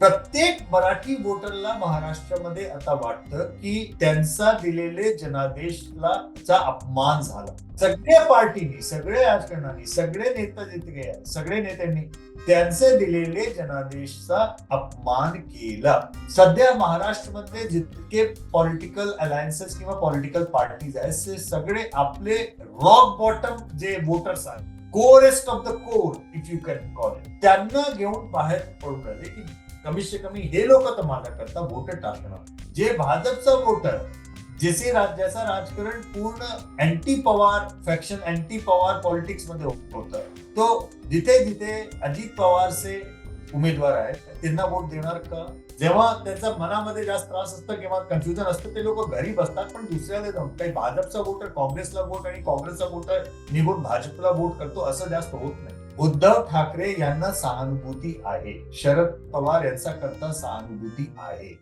प्रत्येक मराठी वोटरला महाराष्ट्रामध्ये आता वाटतं की त्यांचा दिलेले जनादेशला चा अपमान झाला. सगळ्या पार्टीनी सगळ्या राजकारणाने सगळे नेता जितके सगळे नेत्यांनी त्यांचे दिलेले जनादेशचा अपमान केला. सध्या महाराष्ट्रामध्ये जितके पॉलिटिकल अलायन्सेस किंवा पॉलिटिकल पार्टीज आहेत ते सगळे आपले रॉक बॉटम जे वोटर्स आहेत corest of the core if you can call it त्यांना घेऊन बाहेर पडून राहिले की कमीत कमी हे लोक तर माझ्याकरता वोट टाकणार. जे भाजपचा वोटर ज्याचे राज्याचा राजकारण पूर्ण anti Pawar faction anti Pawar politics मध्ये होत. तो जिथे जिथे अजित पवारचे उमेदवार आहेत, त्यांना वोट देणार का? जेव्हा त्यांचा मनामध्ये जास्त त्रास असतं किंवा कन्फ्युजन असतं ते लोक घरी बसतात पण दुसऱ्याला जाऊन काही भाजपचा वोटर काँग्रेसला वोट आणि काँग्रेसचा वोटर निघून भाजपला वोट करतो असं जास्त होत नाही. उद्धव ठाकरे यांना सहानुभूती आहे. शरद पवार यांचा करता सहानुभूती आहे.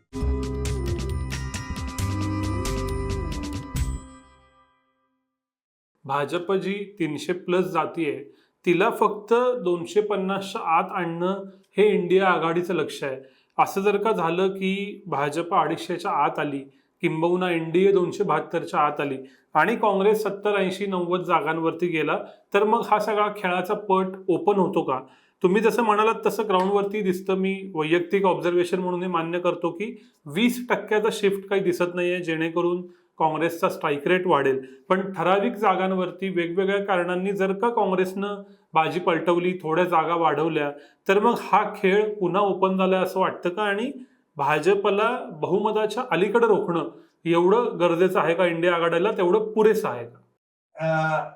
भाजप जी तीनशे प्लस जाती आहे तिला फक्त दोनशे पन्नासच्या आत आणणं हे इंडिया आघाडीचं लक्ष आहे. असं जर का झालं की भाजप अडीचशेच्या आत आली किंबहुना एनडीए दोनशे बहात्तरच्या आत आली आणि काँग्रेस सत्तर ऐंशी नव्वद जागांवरती गेला तर मग हा सगळा खेळाचा पट ओपन होतो का? तुम्ही जसं म्हणालात तसं ग्राउंडवरती दिसतं. मी वैयक्तिक ऑब्झर्वेशन म्हणून हे मान्य करतो की वीस टक्क्याचा शिफ्ट काही दिसत नाहीये जेणेकरून काँग्रेसचा स्ट्राईक रेट वाढेल. पण ठराविक जागांवरती वेगवेगळ्या कारणांनी जर का काँग्रेसनं बाजी पलटवली थोड्या जागा वाढवल्या तर मग हा खेळ पुन्हा ओपन झाला असं वाटतं का? आणि भाजपला बहुमताच्या अलीकडे रोखणं एवढं गरजेचं आहे का इंडिया आघाडीला? तेवढं पुरेसं आहे का?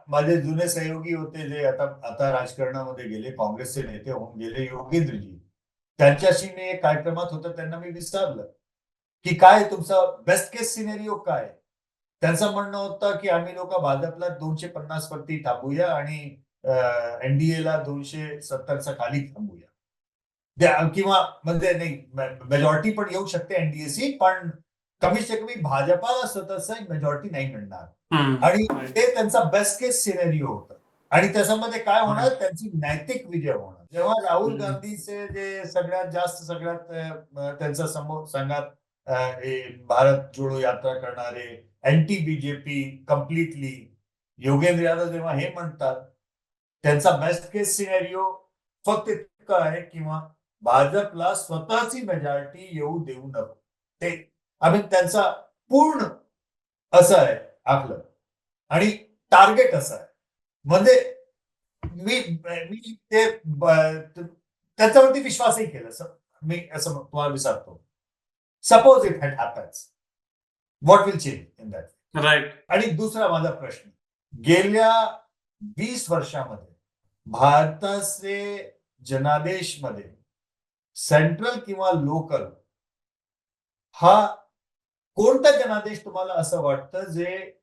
माझे जुने सहयोगी होते जे आता आता राजकारणामध्ये गेले काँग्रेसचे नेते होऊन गेले योगेंद्रजी. त्यांच्याशी मी एक कार्यक्रमात होतं त्यांना मी विचारलं की काय तुमचा बेस्ट केस सिनेरिओ काय? त्यांचं म्हणणं होतं की आम्ही लोक भाजपला दोनशे पन्नास वरती थांबूया आणि एनडीए ला दोनशे सत्तरच्या खाली थांबूया किंवा म्हणजे नाही मेजॉरिटी पण येऊ शकते एनडीएसी पण कमीत कमी भाजपाला स्वतःचा मेजॉरिटी नाही मिळणार. आणि ते त्यांचा बेस्ट केस सिनेरिओ होतं. आणि त्याच्यामध्ये काय होणार? त्यांची नैतिक विजय होणार. जेव्हा राहुल. गांधीचे जे सगळ्यात जास्त सगळ्यात अं, त्यांच्यासमोर संघात हे भारत जोडो यात्रा करणारे anti BJP completely Yogendra Yadav जेव्हा हे म्हणतात त्यांचा बेस्ट केस सिनेरिओ फक्त इतकं आहे किंवा भाजपला स्वतःची मेजॉरिटी येऊ देऊ नको. ते आम्ही त्यांचा पूर्ण असं आहे आपलं. आणि टार्गेट असं आहे. म्हणजे मी मी ते त्याच्यावरती विश्वासही केला. सर मी असं तुम्हाला विचारतो. Suppose it had happens what will change in that right आणि दुसरा माझा प्रश्न. गेल्या वीस वर्षामध्ये भारताचे जनादेशमध्ये सेंट्रल किंवा लोकल हा कोणता जनादेश तुम्हाला असं वाटतं जे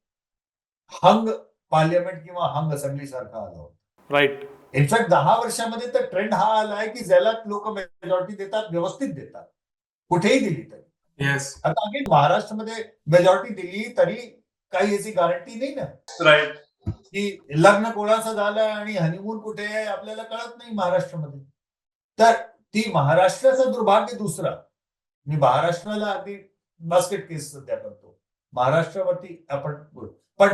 हंग पार्लियामेंट किंवा हंग असेंब्ली सारखा आला होता? राईट इनफॅक्ट दहा वर्षामध्ये तर ट्रेंड हा आलाय की ज्याला लोक मेजॉरिटी देतात व्यवस्थित देतात. कुठेही दिली तरी. येस आता अगेन महाराष्ट्रामध्ये मेजॉरिटी दिली तरी काही याची गॅरंटी नाही ना. राईट की लग्न कोणाचं झालं आणि हनीमून कुठे आहे आपल्याला कळत नाही महाराष्ट्रामध्ये. तर ती महाराष्ट्राचं दुर्भाग्य दुसरा. मी महाराष्ट्राला अगदी बास्केट केस सध्या करतो. महाराष्ट्रावरती आपण पण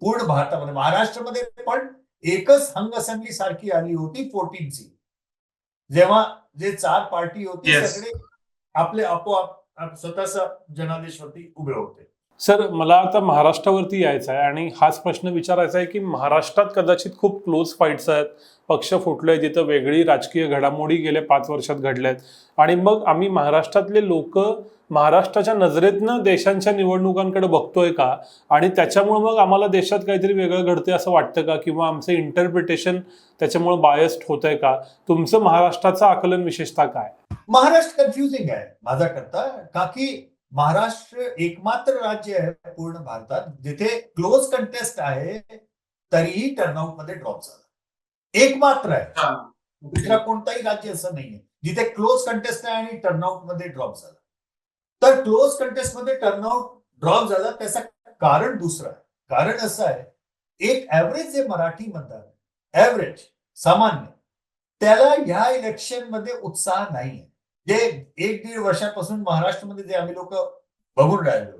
पूर्ण भारतामध्ये महाराष्ट्रामध्ये पण एकच हंग असेंब्ली सारखी आली होती फोर्टीनची जेव्हा जे चार पार्टी होती Yes. सगळे आपले आपोआप आप- स्वतःचा जनादेशवरती उभे होते. सर मला आता महाराष्ट्रावरती यायचं आहे आणि हाच प्रश्न विचारायचा आहे की महाराष्ट्रात कदाचित खूप क्लोज फाईट्स आहेत. पक्ष फुटले तिथं वेगळी राजकीय घडामोडी गेल्या पाच वर्षात घडल्यात. आणि मग आम्ही महाराष्ट्रातले लोक महाराष्ट्राच्या नजरेतनं देशांच्या निवडणुकांकडे बघतोय का? आणि त्याच्यामुळे मग आम्हाला देशात काहीतरी वेगळं घडतंय असं वाटतं का? किंवा आमचं इंटरप्रिटेशन त्याच्यामुळे बायस्ड होतंय का? तुमचं महाराष्ट्राचं आकलन विशेषतः काय? महाराष्ट्र कन्फ्युजिंग आहे. माझा करता का की महाराष्ट्र एकमात्र राज्य आहे पूर्ण भारतात. जिथे क्लोज कंटेस्ट आहे तरीही टर्नआउटमध्ये ड्रॉप झाला. एकमात्र आहे. दुसरा कोणताही राज्य असं नाहीये. जिथे क्लोज कंटेस्ट आहे आणि टर्नआउटमध्ये ड्रॉप झाला. तर क्लोज कंटेस्टमध्ये टर्नआउट ड्रॉप झाला त्याचं कारण दुसरं आहे. कारण असं आहे एक ऍव्हरेज जे मराठी मतदार ऍव्हरेज सामान्य त्याला ह्या इलेक्शनमध्ये उत्साह नाहीये. जे एक दीड वर्षापासून महाराष्ट्रामध्ये जे आम्ही लोक बघून राहिलो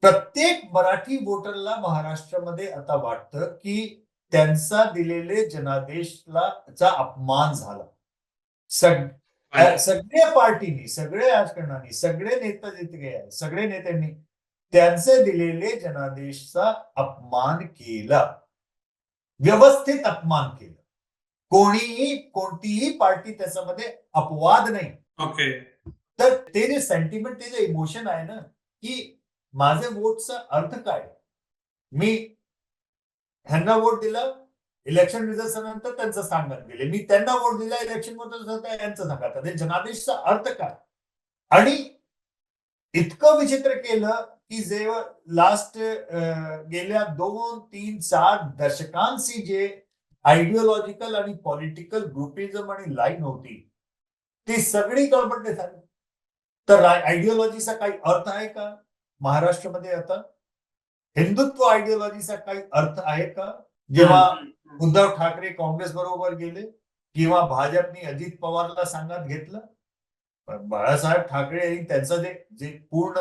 प्रत्येक मराठी वोटरला महाराष्ट्रामध्ये आता वाटतं की त्यांचा दिलेले जनादेशला चा अपमान झाला. सग सगळ्या पार्टीनी सगळ्या राजकारणाने सगळे नेते आहे सगळे नेत्यांनी त्यांचे दिलेले जनादेशचा अपमान केला. व्यवस्थित अपमान केला. कोणीही कोणतीही पार्टी त्याच्यामध्ये अपवाद नाही. ओके. तर ते जे सेंटिमेंट ते जे इमोशन आहे ना की माझ्या वोटचा अर्थ काय? मी ह्यांना वोट दिला इलेक्शन रिझल्ट नंतर त्यांचं सांगत गेले मी त्यांना वोट दिला इलेक्शन यांचं सांगत ते जनादेशचा अर्थ काय? आणि इतकं विचित्र केलं की जे लास्ट गेल्या दोन तीन चार दशकांशी जे आयडिओलॉजिकल आणि पॉलिटिकल ग्रुपिझम आणि लाईन होती ती सगळी गडबडले झाली तर आयडिओलॉजीचा काही अर्थ आहे का? महाराष्ट्रामध्ये आता हिंदुत्व आयडिओलॉजीचा काही अर्थ आहे का? जेव्हा उद्धव ठाकरे काँग्रेस बरोबर गेले किंवा भाजपने अजित पवारला सांगत घेतलं पण बाळासाहेब ठाकरे यांनी त्यांचं जे जे पूर्ण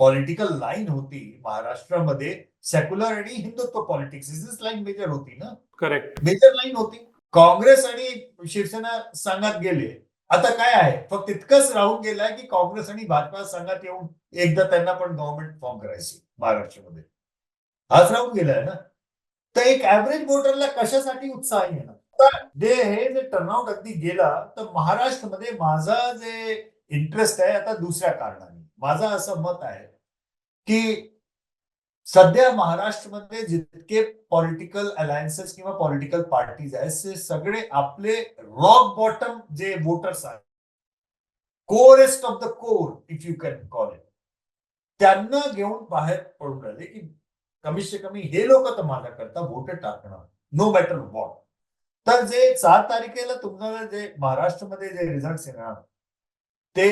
पॉलिटिकल लाईन होती महाराष्ट्रामध्ये सेक्युलर आणि Hindutva politics is line major होती ना? करेक्ट मेजर लाईन होती. काँग्रेस आणि शिवसेना संघात गेले. आता काय आहे? फक्त इतकंच राहून गेलाय की काँग्रेस आणि भाजपा संघात येऊन एकदा त्यांना पण गव्हर्नमेंट फॉर्म करायची महाराष्ट्रामध्ये. हाच राहून गेलाय ना? तर एक ऍव्हरेज वोटरला कशासाठी उत्साह येणार? जे हे जे टर्नआउट अगदी गेला तर महाराष्ट्रामध्ये माझा जे इंटरेस्ट आहे आता दुसऱ्या कारणाने. माझं असं मत आहे की सध्या महाराष्ट्रमध्ये जितके पॉलिटिकल अलायन्सेस किंवा पॉलिटिकल पार्टीज आहेत ते सगळे आपले रॉक बॉटम जे वोटर्स आहेत corest of the core if you can call it त्यांना घेऊन बाहेर पडून राहिले की कमीत से कमी हे लोक तर माझ्या करता वोट टाकणार. नो मॅटर वॉट तर जे चार तारखेला तुम्हाला जे महाराष्ट्रामध्ये जे रिझल्ट येणार ते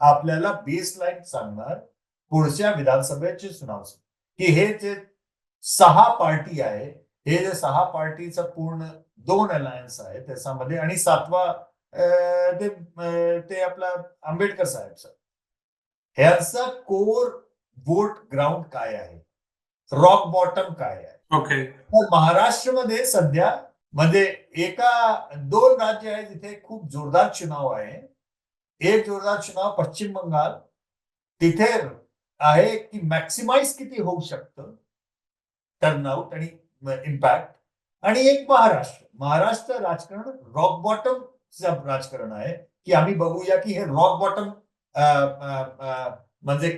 आपल्याला बेस लाईन सांगणार पुढच्या विधानसभेचे चुनाव. की हे जे सहा पार्टी आहे हे जे सहा पार्टीचं पूर्ण दोन अलायन्स आहे त्याच्यामध्ये आणि सातवा ते ते आपला आंबेडकर साहेबचा ह्यांचा कोर वोट ग्राउंड काय आहे? रॉक बॉटम काय आहे? ओके तर महाराष्ट्रामध्ये सध्या म्हणजे एका दोन राज्य आहे जिथे खूप जोरदार चुनाव आहे. एक जोरदार चुनाव पश्चिम बंगाल तिथे आहे की मॅक्सिमाइज किती होऊ शकतं? टर्नआउट आणि इम्पॅक्ट आणि एक महाराष्ट्र. महाराष्ट्र राजकारण रॉक बॉटम राजकारण आहे की आम्ही बघूया की हे रॉक बॉटम म्हणजे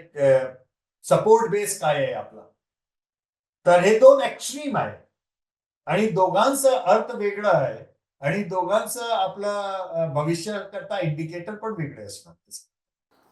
सपोर्ट बेस काय आहे आपला? तर हे दोन एक्स्ट्रीम आहे. आणि दोघांचा अर्थ वेगळा आहे. आणि दोघांचं आपलं भविष्याकरता इंडिकेटर पण वेगळे असणार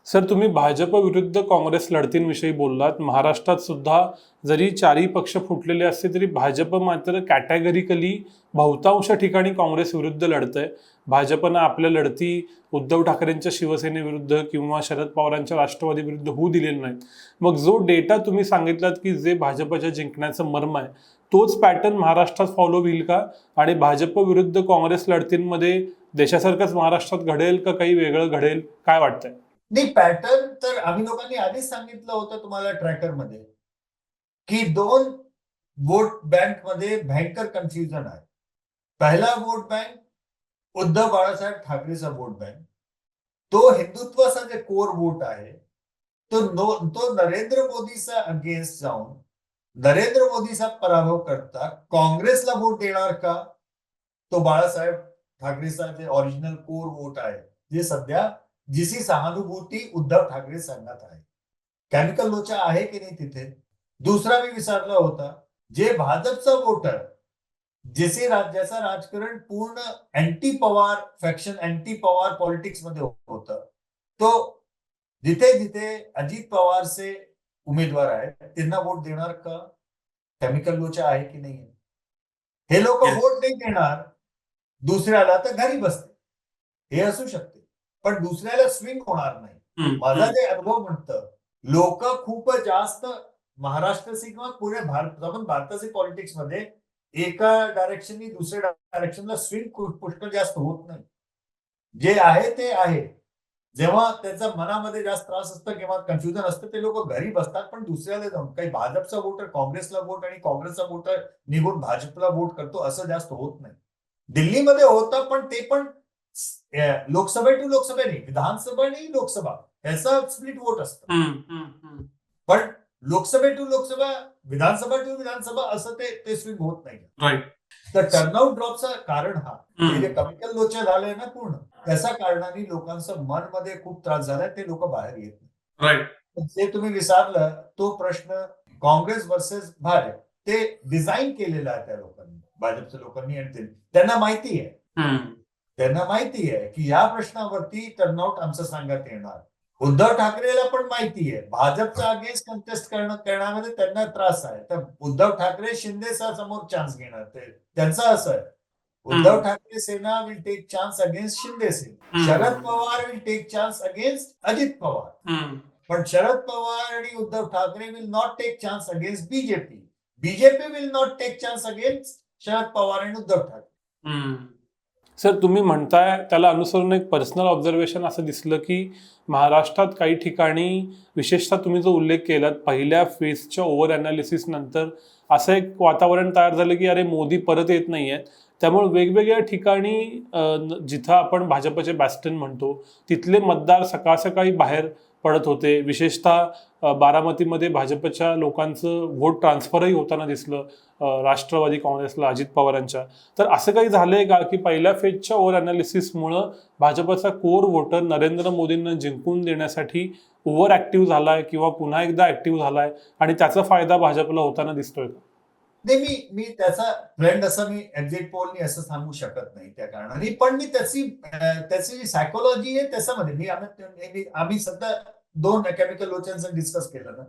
सर तुम्ही भाजप विरुद्ध काँग्रेस लढतींविषयी बोललात. महाराष्ट्रात सुद्धा जरी चारही पक्ष फुटलेले असले तरी भाजप मात्र कॅटेगरिकली बहुतांश ठिकाणी काँग्रेस विरुद्ध लढत आहे भाजपनं आपल्या लढती उद्धव ठाकरेंच्या शिवसेनेविरुद्ध किंवा शरद पवारांच्या राष्ट्रवादी विरुद्ध होऊ दिलेले नाहीत. मग जो डेटा तुम्ही सांगितलात की जे भाजपच्या जिंकण्याचं मर्म आहे तोच पॅटर्न महाराष्ट्रात फॉलो होईल का? आणि भाजप विरुद्ध काँग्रेस लढतींमध्ये देशासारखंच महाराष्ट्रात घडेल का? काही वेगळं घडेल? काय वाटतंय? नाही पॅटर्न तर आम्ही लोकांनी आधीच सांगितलं होतं तुम्हाला ट्रॅकरमध्ये की दोन वोट बँकमध्ये भयंकर कन्फ्युजन आहे. पहिला वोट बँक उद्धव बाळासाहेब ठाकरेचा वोट बँक तो हिंदुत्वाचा जे कोर वोट आहे तो नो तो नरेंद्र मोदीचा अगेन्स्ट जाऊन नरेंद्र मोदीचा पराभव करता काँग्रेसला वोट देणार का? तो बाळासाहेब ठाकरेचा जे ओरिजिनल कोर वोट आहे जे सध्या जिची सहानुभूती उद्धव ठाकरे संघात आहे. केमिकल लोचा आहे की नाही तिथे? दुसरा मी विचारला होता. जे भाजपचा वोटर जिचे राज्याचं राजकारण पूर्ण anti Pawar faction anti Pawar politics मध्ये होतं. तो जिथे जिथे अजित पवारचे उमेदवार आहेत त्यांना वोट देणार का? केमिकल लोचा आहे की नाही? हे लोक Yes. वोट नाही देणार. दुसऱ्याला तर घरी बसते हे असू शकते. पण दुसऱ्याला स्विंग होणार नाही. माझा जे अनुभव म्हणतं लोक खूप जास्त महाराष्ट्राचे किंवा पुणे भारत आपण भारताचे पॉलिटिक्समध्ये एका डायरेक्शननी दुसऱ्या डायरेक्शनला स्विंग पुष्कळ जास्त होत नाही. जे आहे ते आहे. जेव्हा त्याच्या मनामध्ये जास्त त्रास असतं किंवा कन्फ्युजन असतं ते लोक घरी बसतात पण दुसऱ्याला जाऊन काही भाजपचा वोटर काँग्रेसला वोट आणि काँग्रेसचा वोटर निघून भाजपला वोट करतो असं जास्त होत नाही. दिल्लीमध्ये होतं पण ते पण लोकसभा टू लोकसभा नाही विधानसभा आणि लोकसभा. याचा स्प्लिट वोट असतं. पण लोकसभा टू लोकसभा विधानसभा टू विधानसभा असं ते ते स्विंग होत नाही. तर टर्नआउट ड्रॉपचं कारण हा. जे हम्म. कमिकल लोचे झालंय ना पूर्ण. त्याच्या कारणाने लोकांचं मनमध्ये खूप त्रास झालाय ते लोक बाहेर येत नाही. जे तुम्ही विचारलं तो प्रश्न काँग्रेस वर्सेस भाजप ते डिझाईन केलेला आहे त्या लोकांनी. भाजपच्या लोकांनी आणि त्यांना माहिती आहे. त्यांना माहिती आहे की या प्रश्नावरती टर्नआउट आमचं सांगत येणार. उद्धव ठाकरेला पण माहिती आहे. भाजपच्या अगेन्स्ट कंटेस्ट करणं करण्यामध्ये त्यांना त्रास आहे. तर उद्धव ठाकरे शिंदेचा समोर चान्स घेणार. ते त्यांचं असं आहे. Uddhav. Thackeray Sena will take chance against Shinde Sena. Sharad Pawar will take chance against Ajit Pawar. पण शरद पवार आणि Uddhav Thackeray will not take chance against BJP BJP will not take chance against Sharad Pawar आणि Uddhav Thackeray. Sir तुम्ही म्हणताय त्याला अनुसरून एक personal observation असं दिसलं की महाराष्ट्रात काही ठिकाणी विशेषतः तुम्ही जो उल्लेख केलात पहिल्या फेजच्या ओव्हर अनालिसिस नंतर असं एक वातावरण तयार झालं की अरे मोदी परत येत नाही आहेत त्यामुळे वेगवेगळ्या ठिकाणी जिथं आपण भाजपचे बॅस्टन म्हणतो तिथले मतदार सकाळ सकाळी बाहेर पडत होते. विशेषतः बारामतीमध्ये भाजपच्या लोकांचं व्होट ट्रान्सफरही होताना दिसलं राष्ट्रवादी काँग्रेसला अजित पवारांच्या. तर असं काही झालंय का की पहिल्या फेजच्या ओव्हर अनालिसिसमुळं भाजपचा कोर वोटर नरेंद्र मोदींना जिंकून देण्यासाठी ओव्हर ऍक्टिव्ह झालाय किंवा पुन्हा एकदा ऍक्टिव्ह झालाय आणि त्याचा फायदा भाजपला होताना दिसतोय का? नाही मी मी त्याचा ट्रेंड असं मी एक्झिट पोलनी असं सांगू शकत नाही त्या कारणाने. पण मी त्याची त्याची जी सायकोलॉजी आहे त्याच्यामध्ये मी आम्ही मी- आम्ही सध्या दोन केमिकल लोचांचं डिस्कस केलं ना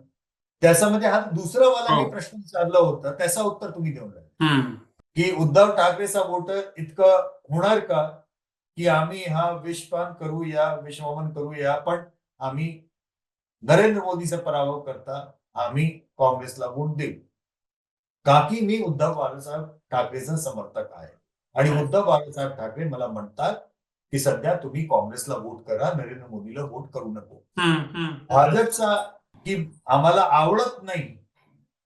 त्याच्यामध्ये हा दुसरा वाला हो. मी प्रश्न विचारला होता त्याचं उत्तर तुम्ही देऊन राहिले. की उद्धव ठाकरेचा वोटर इतकं होणार का? की आम्ही हा विषपान करूया विषवामन करूया पण आम्ही नरेंद्र मोदीचा पराभव करता आम्ही काँग्रेसला वोट देऊ. का की मी उद्धव बाळासाहेब ठाकरेचा समर्थक आहे? आणि उद्धव बाळासाहेब ठाकरे मला म्हणतात की सध्या तुम्ही काँग्रेसला वोट करा नरेंद्र मोदीला वोट करू नको. भाजपचा की आम्हाला आवडत नाही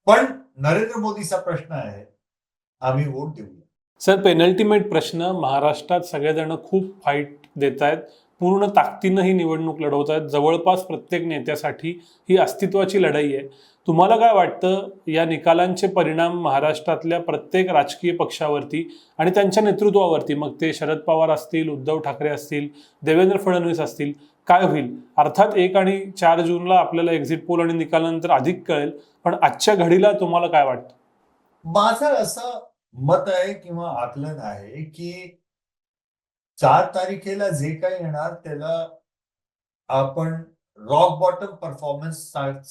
पण नरेंद्र मोदीचा प्रश्न आहे आम्ही वोट देऊया. सर पेनल्टीमेट प्रश्न महाराष्ट्रात सगळेजण खूप फाईट देत आहेत पूर्ण ताकदीनं ही निवडणूक लढवत आहेत. जवळपास प्रत्येक नेत्यासाठी ही अस्तित्वाची लढाई आहे. तुम्हाला काय वाटतं? या निकालांचे परिणाम महाराष्ट्रातल्या प्रत्येक राजकीय पक्षावरती आणि त्यांच्या नेतृत्वावरती मग ते शरद पवार असतील उद्धव ठाकरे असतील देवेंद्र फडणवीस असतील काय होईल? अर्थात एक आणि चार जूनला आपल्याला एक्झिट पोल आणि निकालानंतर अधिक कळेल. पण आजच्या घडीला तुम्हाला काय वाटतं? माझं असं मत आहे किंवा आकलन आहे की चार तारखेला जे काही येणार त्याला आपण रॉक बॉटम परफॉर्मन्स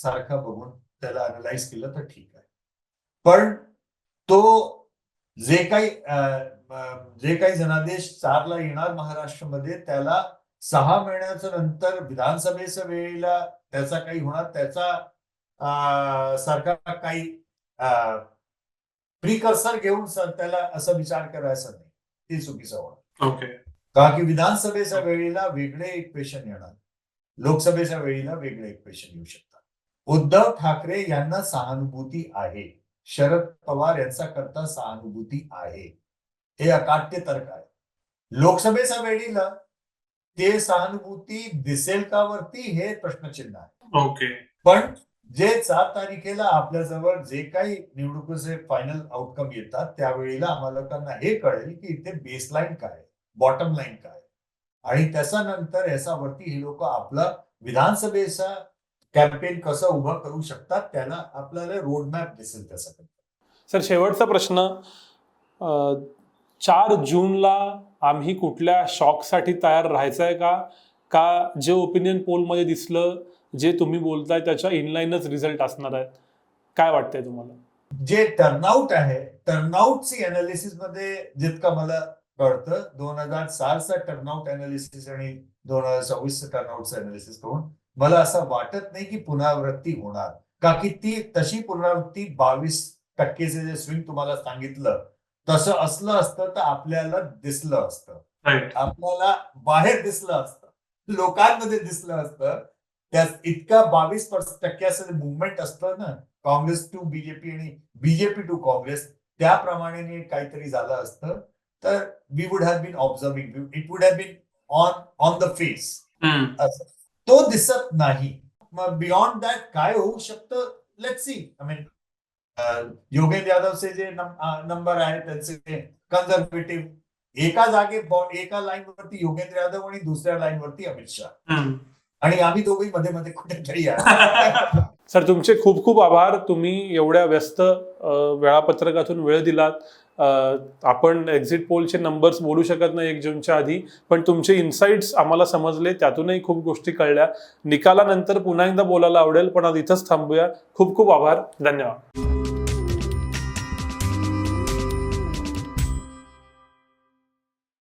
सारखा बघून त्याला अनालाइज केलं तर ठीक आहे. पण तो जे काही जे काही जनादेश चारला येणार महाराष्ट्रामध्ये त्याला सहा महिन्याच्या नंतर विधानसभेच्या वेळेला त्याचा काही होणार त्याचा सारखा काही प्रिकर्सर घेऊन सर त्याला असा विचार करायचा नाही. ते चुकीचं होणार. ओके का की विधानसभेच्या वेळेला वेगळे एक पेशन येणार. लोकसभेच्या वेळेला वेगळे एक पेशन येऊ शकतात. उद्धव ठाकरे यांना सहानुभूती आहे. शरद पवार यांचा करता सहानुभूती आहे. हे अकाट्य तर्क आहे. लोकसभेच्या वेळेला ते सहानुभूती दिसेल का वरती हे प्रश्नचिन्ह आहे. ओके. पण जे सात तारखेला आपल्याजवळ जे काही निवडणुकीचे फायनल आउटकम येतात त्यावेळेला आम्हाला लोकांना हे कळेल की इथे बेसलाईन काय बॉटम लाईन काय आणि त्याच्यानंतर याच्यावरती हे लोक आपला विधानसभेचा कॅम्पेन कसं उभं करू शकतात त्याला आपल्याला रोडमॅप दिसेल त्याच्याकडे. सर शेवटचा प्रश्न. चार जूनला आम्ही कुठल्या शॉकसाठी तयार राहायचं आहे का? का जे ओपिनियन पोलमध्ये दिसलं जे तुम्ही बोलताय त्याच्या इनलाईनच रिझल्ट असणार आहेत? काय वाटतंय तुम्हाला? जे टर्नआउट आहे टर्नआउटची अनालिसिसमध्ये जितकं मला कळतं. दोन हजार सातचा टर्नआउट अनालिसिस आणि दोन हजार सव्वीसचं टर्नआउटचं अनालिसिस करून मला असं वाटत नाही की पुनरावृत्ती होणार. का की ती तशी पुनरावृत्ती बावीस टक्केचे जे स्विंग तुम्हाला सांगितलं तसं असलं असतं तर आपल्याला दिसलं असतं. आपल्याला बाहेर दिसलं असतं. लोकांमध्ये दिसलं असतं. त्या इतका बावीस टक्क्याचं मुवमेंट असतं ना काँग्रेस टू बीजेपी आणि बीजेपी टू काँग्रेस त्याप्रमाणे काहीतरी झालं असतं. तर we would have been observing it would have been on on the face असं. तो दिसत नाही. मग बियॉन्ड दॅट काय होऊ शकतं? Let see I mean Yogendra यादवचे जे नंबर आहेत त्यांचे कन्झर्वेटिव्ह एका जागे एका लाईन वरती योगेंद्र यादव आणि दुसऱ्या लाईन वरती अमित शहा. आणि आम्ही दोघे मध्ये मध्ये कुठेतरी आहे सर तुमचे खूप खूप आभार. तुम्ही एवढ्या व्यस्त वेळापत्रकातून वेळ दिलात. आपण एक्झिट पोलचे नंबर्स बोलू शकत नाही एक जूनच्या आधी पण तुमचे इन्साइट्स आम्हाला समजले त्यातूनही खूप गोष्टी कळल्या. निकालानंतर पुन्हा एकदा बोलायला आवडेल पण आज इथंच थांबूया. खूप खूप आभार. धन्यवाद.